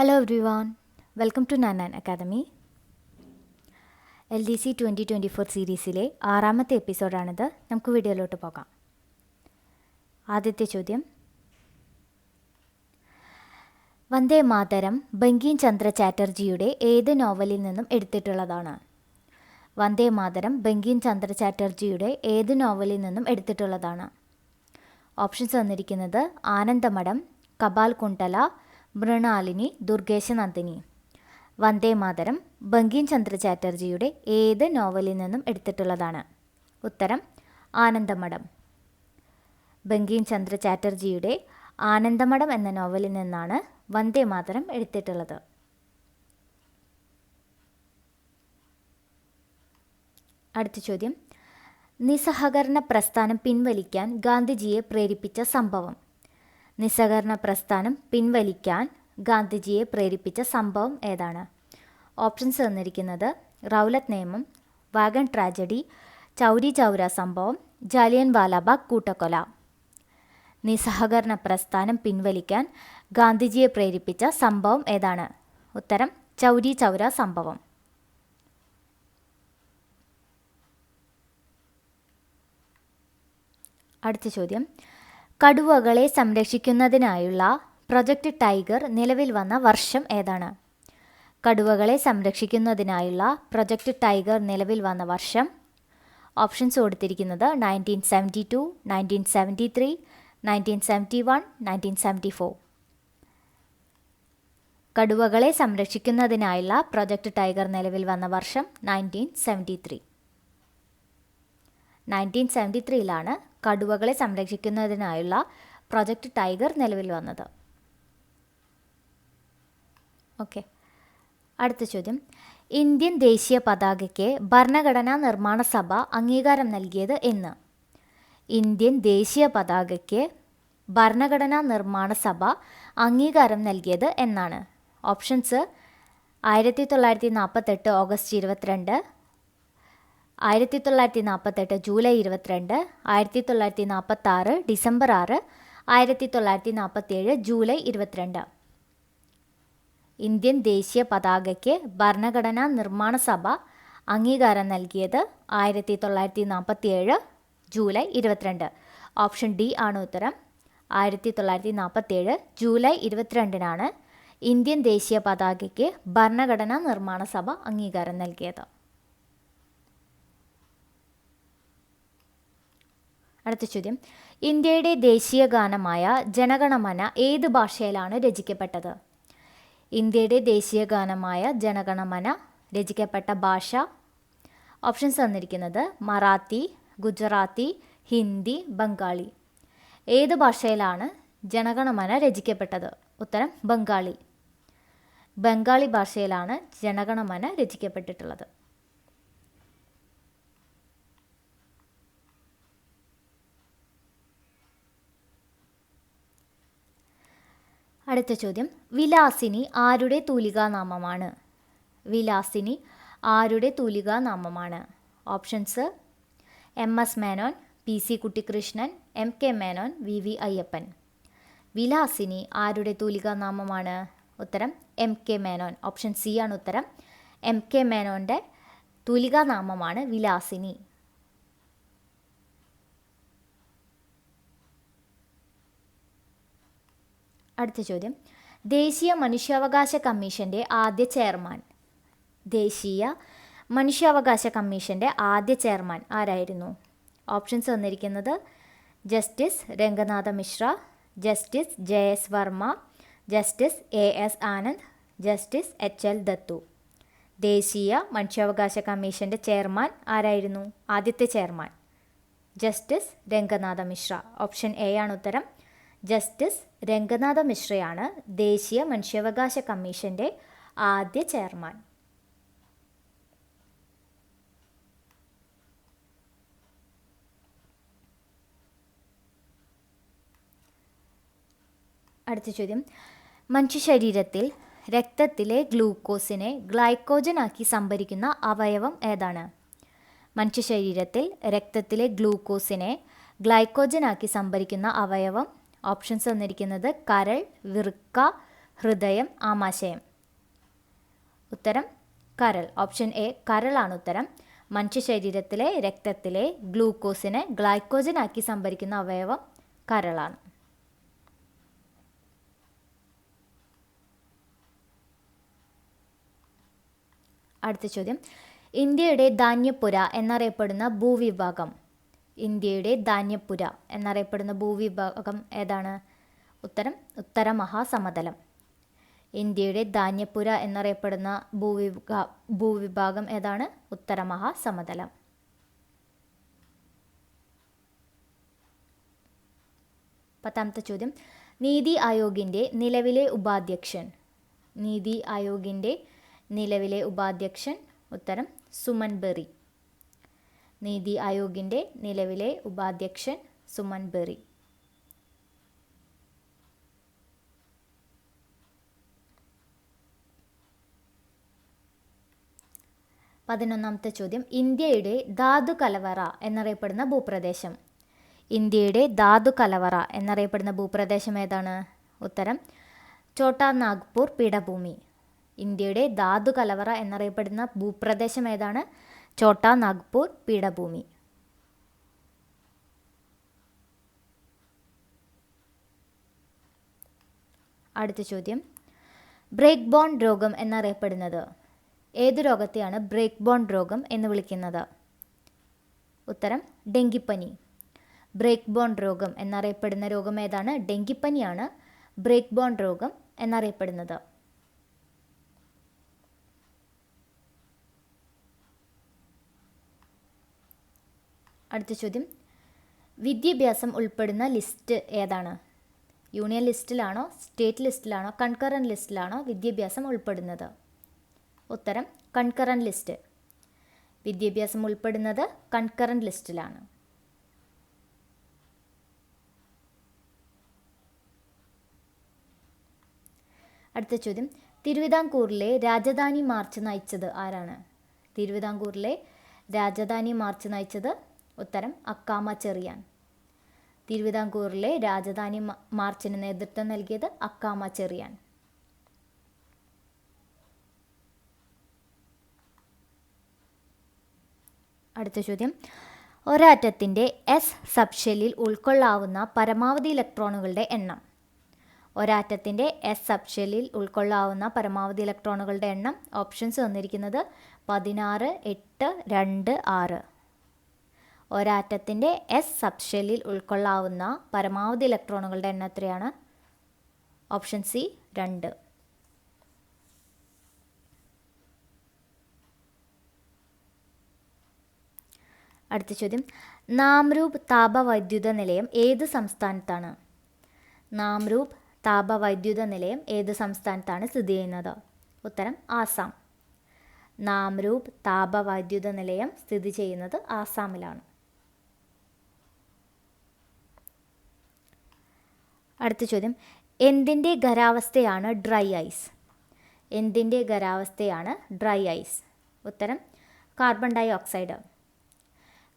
Hello everyone welcome to Nanan academy L D C twenty twenty four സീരീസിലെ ആറാമത്തെ എപ്പിസോഡാണിത്. നമുക്ക് വീഡിയോയിലോട്ട് പോകാം. ആദ്യത്തെ ചോദ്യം. വന്ദേ മാതരം ബങ്കിം ചന്ദ്ര ചാറ്റർജിയുടെ ഏത് നോവലിൽ നിന്നും എടുത്തിട്ടുള്ളതാണ്? വന്ദേ മാതരം ബങ്കിം ചന്ദ്ര ചാറ്റർജിയുടെ ഏത് നോവലിൽ നിന്നും എടുത്തിട്ടുള്ളതാണ്? ഓപ്ഷൻസ് തന്നിരിക്കുന്നത് ആനന്ദമഠം കപാൽ കുണ്ടല മൃണാലിനി ദുർഗേശനന്ദിനി. വന്ദേ മാതരം. ബങ്കിം ചന്ദ്ര ചാറ്റർജിയുടെ ഏത് നോവലിൽ നിന്നും എടുത്തിട്ടുള്ളതാണ്? ഉത്തരം ആനന്ദമഠം. ബങ്കിം ചന്ദ്ര ചാറ്റർജിയുടെ ആനന്ദമഠം എന്ന നോവലിൽ നിന്നാണ് വന്ദേ മാതരം എടുത്തിട്ടുള്ളത്. അടുത്ത ചോദ്യം. നിസ്സഹകരണ പ്രസ്ഥാനം പിൻവലിക്കാൻ ഗാന്ധിജിയെ പ്രേരിപ്പിച്ച സംഭവം. നിസ്സഹകരണ പ്രസ്ഥാനം പിൻവലിക്കാൻ ഗാന്ധിജിയെ പ്രേരിപ്പിച്ച സംഭവം ഏതാണ്? ഓപ്ഷൻസ് തന്നിരിക്കുന്നത് റൗലത്ത് നിയമം വാഗൺ ട്രാജഡി ചൗരി ചൗര സംഭവം ജാലിയൻ വാലാബാഗ് കൂട്ടക്കൊല. നിസ്സഹകരണ പ്രസ്ഥാനം പിൻവലിക്കാൻ ഗാന്ധിജിയെ പ്രേരിപ്പിച്ച സംഭവം ഏതാണ്? ഉത്തരം ചൗരി ചൗര സംഭവം. അടുത്ത ചോദ്യം. കടുവകളെ സംരക്ഷിക്കുന്നതിനായുള്ള പ്രൊജക്റ്റ് ടൈഗർ നിലവിൽ വന്ന വർഷം ഏതാണ്? കടുവകളെ സംരക്ഷിക്കുന്നതിനായുള്ള പ്രൊജക്റ്റ് ടൈഗർ നിലവിൽ വന്ന വർഷം. ഓപ്ഷൻസ് കൊടുത്തിരിക്കുന്നത് nineteen seventy two nineteen seventy three nineteen seventy one nineteen seventy four കടുവകളെ സംരക്ഷിക്കുന്നതിനായുള്ള പ്രൊജക്റ്റ് ടൈഗർ നിലവിൽ വന്ന വർഷം nineteen seventy three nineteen seventy ത്രീയിലാണ് കടുവകളെ സംരക്ഷിക്കുന്നതിനായുള്ള പ്രൊജക്റ്റ് ടൈഗർ നിലവിൽ വന്നത്. ഓക്കെ. അടുത്ത ചോദ്യം. ഇന്ത്യൻ ദേശീയ പതാകയ്ക്ക് ഭരണഘടനാ നിർമ്മാണ സഭ അംഗീകാരം നൽകിയത് എന്ന്. ഇന്ത്യൻ ദേശീയ പതാകയ്ക്ക് ഭരണഘടനാ നിർമ്മാണ സഭ അംഗീകാരം നൽകിയത് എന്നാണ്. ഓപ്ഷൻസ് ആയിരത്തി തൊള്ളായിരത്തി നാൽപ്പത്തെട്ട് ഓഗസ്റ്റ് ഇരുപത്തിരണ്ട് ആയിരത്തി തൊള്ളായിരത്തി നാൽപ്പത്തെട്ട് ജൂലൈ ഇരുപത്തിരണ്ട് ആയിരത്തി തൊള്ളായിരത്തി നാൽപ്പത്താറ് ഡിസംബർ ആറ് ആയിരത്തി തൊള്ളായിരത്തി നാൽപ്പത്തേഴ് ജൂലൈ ഇരുപത്തിരണ്ട്. ഇന്ത്യൻ ദേശീയ പതാകയ്ക്ക് ഭരണഘടനാ നിർമ്മാണ സഭ അംഗീകാരം നൽകിയത് ആയിരത്തി തൊള്ളായിരത്തി നാൽപ്പത്തിയേഴ് ജൂലൈ ഇരുപത്തിരണ്ട്. ഓപ്ഷൻ ഡി ആണ് ഉത്തരം. ആയിരത്തി തൊള്ളായിരത്തി നാൽപ്പത്തിയേഴ് ജൂലൈ ഇരുപത്തിരണ്ടിനാണ് ഇന്ത്യൻ ദേശീയ പതാകയ്ക്ക് ഭരണഘടനാ നിർമ്മാണ സഭ അംഗീകാരം നൽകിയത്. അടുത്ത ചോദ്യം. ഇന്ത്യയുടെ ദേശീയ ഗാനമായ ജനഗണമന ഏത് ഭാഷയിലാണ് രചിക്കപ്പെട്ടത്? ഇന്ത്യയുടെ ദേശീയ ഗാനമായ ജനഗണമന രചിക്കപ്പെട്ട ഭാഷ. ഓപ്ഷൻസ് തന്നിരിക്കുന്നത് മറാത്തി ഗുജറാത്തി ഹിന്ദി ബംഗാളി. ഏത് ഭാഷയിലാണ് ജനഗണമന രചിക്കപ്പെട്ടത്? ഉത്തരം ബംഗാളി. ബംഗാളി ഭാഷയിലാണ് ജനഗണമന രചിക്കപ്പെട്ടിട്ടുള്ളത്. അടുത്ത ചോദ്യം. വിലാസിനി ആരുടെ തൂലികാനാമമാണ്? വിലാസിനി ആരുടെ തൂലികാനാമമാണ്? Options M S Menon P C Kuttikrishnan M K Menon V V Ayyappan. Vilasini ആരുടെ തൂലികാനാമമാണ്? ഉത്തരം M K Menon. Option C ആണ് ഉത്തരം. എം കെ മേനോന്റെ തൂലികാനാമമാണ് വിലാസിനി. അടുത്ത ചോദ്യം. ദേശീയ മനുഷ്യാവകാശ കമ്മീഷന്റെ ആദ്യ ചെയർമാൻ. ദേശീയ മനുഷ്യാവകാശ കമ്മീഷന്റെ ആദ്യ ചെയർമാൻ ആരായിരുന്നു? ഓപ്ഷൻസ് വന്നിരിക്കുന്നത് justice Ranganatha Misra justice J S Verma justice A S Anand justice H L Dattu. ദേശീയ മനുഷ്യാവകാശ കമ്മീഷന്റെ ചെയർമാൻ ആരായിരുന്നു? ആദ്യത്തെ chairman. Justice Ranganatha Misra. Option A ആണ് ഉത്തരം. ജസ്റ്റിസ് രംഗനാഥ മിശ്രയാണ് ദേശീയ മനുഷ്യാവകാശ കമ്മീഷന്റെ ആദ്യ ചെയർമാൻ. അടുത്ത ചോദ്യം. മനുഷ്യ ശരീരത്തിൽ രക്തത്തിലെ ഗ്ലൂക്കോസിനെ ഗ്ലൈക്കോജനാക്കി സംഭരിക്കുന്ന അവയവം ഏതാണ്? മനുഷ്യ ശരീരത്തിൽ രക്തത്തിലെ ഗ്ലൂക്കോസിനെ ഗ്ലൈക്കോജനാക്കി സംഭരിക്കുന്ന അവയവം ഓപ്ഷൻസ് തന്നിരിക്കുന്നത് കരൾ വൃക്ക ഹൃദയം ആമാശയം. ഉത്തരം കരൾ. ഓപ്ഷൻ എ കരളാണ് ഉത്തരം. മനുഷ്യ ശരീരത്തിലെ രക്തത്തിലെ ഗ്ലൂക്കോസിനെ ഗ്ലൈക്കോജനാക്കി സംഭരിക്കുന്ന അവയവം കരളാണ്. അടുത്ത ചോദ്യം. ഇന്ത്യയുടെ ധാന്യപ്പുര എന്നറിയപ്പെടുന്ന ഭൂവിഭാഗം. ഇന്ത്യയുടെ ധാന്യപ്പുര എന്നറിയപ്പെടുന്ന ഭൂവിഭാഗം ഏതാണ്? ഉത്തരം ഉത്തര മഹാസമതലം ഇന്ത്യയുടെ ധാന്യപ്പുര എന്നറിയപ്പെടുന്ന ഭൂവിഭാ ഭൂവിഭാഗം ഏതാണ്? ഉത്തര മഹാസമതലം പത്താമത്തെ ചോദ്യം. നീതി ആയോഗിന്റെ നിലവിലെ ഉപാധ്യക്ഷൻ. നീതി ആയോഗിന്റെ നിലവിലെ ഉപാധ്യക്ഷൻ ഉത്തരം സുമൻ ബെറി. നീതി ആയോഗിന്റെ നിലവിലെ ഉപാധ്യക്ഷൻ സുമൻ ബെറി. പതിനൊന്നാമത്തെ ചോദ്യം. ഇന്ത്യയുടെ ധാതു കലവറ എന്നറിയപ്പെടുന്ന ഭൂപ്രദേശം. ഇന്ത്യയുടെ ധാതു കലവറ എന്നറിയപ്പെടുന്ന ഭൂപ്രദേശം ഏതാണ്? ഉത്തരം ചോട്ടാ നാഗ്പൂർ പീഠഭൂമി. ഇന്ത്യയുടെ ധാതു കലവറ എന്നറിയപ്പെടുന്ന ഭൂപ്രദേശം ഏതാണ്? ചോട്ടാ നാഗ്പൂർ പീഠഭൂമി. അടുത്ത ചോദ്യം. ബ്രേക്ക് ബോൺ രോഗം എന്നറിയപ്പെടുന്നത്. ഏത് രോഗത്തെയാണ് ബ്രേക്ക് ബോൺ രോഗം എന്ന് വിളിക്കുന്നത്? ഉത്തരം ഡെങ്കിപ്പനി. ബ്രേക്ക് ബോൺ രോഗം എന്നറിയപ്പെടുന്ന രോഗം ഏതാണ്? ഡെങ്കിപ്പനിയാണ് ബ്രേക്ക് ബോൺ രോഗം എന്നറിയപ്പെടുന്നത്. അടുത്ത ചോദ്യം. വിദ്യാഭ്യാസം ഉൾപ്പെടുന്ന ലിസ്റ്റ് ഏതാണ്? യൂണിയൻ ലിസ്റ്റിലാണോ സ്റ്റേറ്റ് ലിസ്റ്റിലാണോ കൺകറൻ ലിസ്റ്റിലാണോ വിദ്യാഭ്യാസം ഉൾപ്പെടുന്നത്? ഉത്തരം കൺകറൻ ലിസ്റ്റ്. വിദ്യാഭ്യാസം ഉൾപ്പെടുന്നത് കൺകറൻ ലിസ്റ്റിലാണ്. അടുത്ത ചോദ്യം. തിരുവിതാംകൂറിലെ രാജധാനി മാർച്ച് നയിച്ചത് ആരാണ്? തിരുവിതാംകൂറിലെ രാജധാനി മാർച്ച് നയിച്ചത് ഉത്തരം അക്കാമ ചെറിയാൻ. തിരുവിതാംകൂറിലെ രാജധാനി മാർച്ചിന് നേതൃത്വം നൽകിയത് അക്കാമ ചെറിയാൻ. അടുത്ത ചോദ്യം. ഒരാറ്റത്തിന്റെ എസ് സബ്ഷെല്ലിൽ ഉൾക്കൊള്ളാവുന്ന പരമാവധി ഇലക്ട്രോണുകളുടെ എണ്ണം. ഒരാറ്റത്തിന്റെ എസ് സബ്ഷെല്ലിൽ ഉൾക്കൊള്ളാവുന്ന പരമാവധി ഇലക്ട്രോണുകളുടെ എണ്ണം ഓപ്ഷൻസ് വന്നിരിക്കുന്നത് പതിനാറ് എട്ട് രണ്ട് ആറ്. ഒരാറ്റത്തിന്റെ എസ് സബ്ഷെല്ലിൽ ഉൾക്കൊള്ളാവുന്ന പരമാവധി ഇലക്ട്രോണുകളുടെ എണ്ണം എത്രയാണ്? ഓപ്ഷൻ സി രണ്ട്. അടുത്ത ചോദ്യം. നാംരൂപ് താപവൈദ്യുത നിലയം ഏത് സംസ്ഥാനത്താണ്? നാംരൂപ് താപവൈദ്യുത നിലയം ഏത് സംസ്ഥാനത്താണ് സ്ഥിതി ചെയ്യുന്നത്? ഉത്തരം ആസാം. നാംരൂപ് താപവൈദ്യുത നിലയം സ്ഥിതി ചെയ്യുന്നത് ആസാമിലാണ്. അടുത്ത ചോദ്യം. എന്തിന്റെ ഖരാവസ്ഥയാണ് ഡ്രൈ ഐസ്? എന്തിന്റെ ഖരാവസ്ഥയാണ് ഡ്രൈ ഐസ്? ഉത്തരം കാർബൺ ഡൈ ഓക്സൈഡ്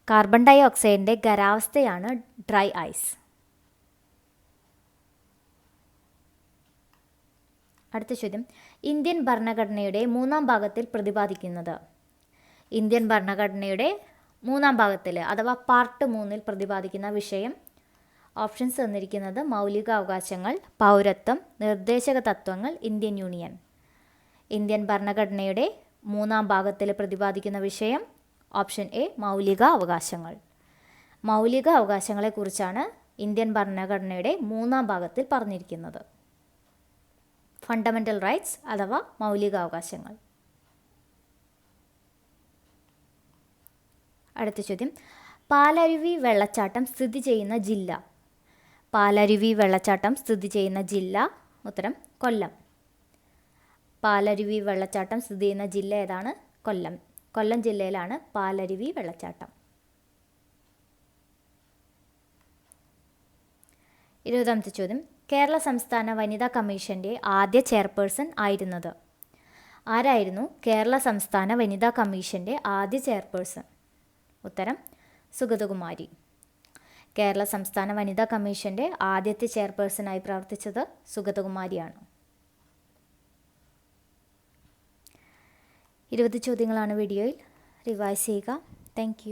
കാർബൺ ഡൈ ഓക്സൈഡിന്റെ ഖരാവസ്ഥയാണ് ഡ്രൈ ഐസ്. അടുത്ത ചോദ്യം. ഇന്ത്യൻ ഭരണഘടനയുടെ മൂന്നാം ഭാഗത്തിൽ പ്രതിപാദിക്കുന്നത്. ഇന്ത്യൻ ഭരണഘടനയുടെ മൂന്നാം ഭാഗത്തിൽ അഥവാ പാർട്ട് മൂന്നിൽ പ്രതിപാദിക്കുന്ന വിഷയം ഓപ്ഷൻസ് തന്നിരിക്കുന്നത് മൗലികാവകാശങ്ങൾ പൗരത്വം നിർദ്ദേശക തത്വങ്ങൾ ഇന്ത്യൻ യൂണിയൻ. ഇന്ത്യൻ ഭരണഘടനയുടെ മൂന്നാം ഭാഗത്തിൽ പ്രതിപാദിക്കുന്ന വിഷയം ഓപ്ഷൻ എ മൗലിക അവകാശങ്ങൾ മൗലിക അവകാശങ്ങളെക്കുറിച്ചാണ് ഇന്ത്യൻ ഭരണഘടനയുടെ മൂന്നാം ഭാഗത്തിൽ പറഞ്ഞിരിക്കുന്നത്. ഫണ്ടമെന്റൽ റൈറ്റ്സ് അഥവാ മൗലികാവകാശങ്ങൾ. അടുത്ത ചോദ്യം. പാലരുവി വെള്ളച്ചാട്ടം സ്ഥിതി ചെയ്യുന്ന ജില്ല. പാലരുവി വെള്ളച്ചാട്ടം സ്ഥിതി ചെയ്യുന്ന ജില്ല ഉത്തരം കൊല്ലം. പാലരുവി വെള്ളച്ചാട്ടം സ്ഥിതി ചെയ്യുന്ന ജില്ല ഏതാണ്? കൊല്ലം. കൊല്ലം ജില്ലയിലാണ് പാലരുവി വെള്ളച്ചാട്ടം. ഇരുപതാമത്തെ ചോദ്യം. കേരള സംസ്ഥാന വനിതാ കമ്മീഷന്റെ ആദ്യ ചെയർപേഴ്സൺ ആയിരുന്നത്? ആരായിരുന്നു കേരള സംസ്ഥാന വനിതാ കമ്മീഷന്റെ ആദ്യ ചെയർപേഴ്സൺ? ഉത്തരം സുഗതകുമാരി. കേരള സംസ്ഥാന വനിതാ കമ്മീഷന്റെ ആദ്യത്തെ ചെയർപേഴ്സണായി പ്രവർത്തിച്ചത് സുഗതകുമാരിയാണ്. ഇരുപത് ചോദ്യങ്ങളാണ് വീഡിയോയിൽ. റിവൈസ് ചെയ്യുക. താങ്ക്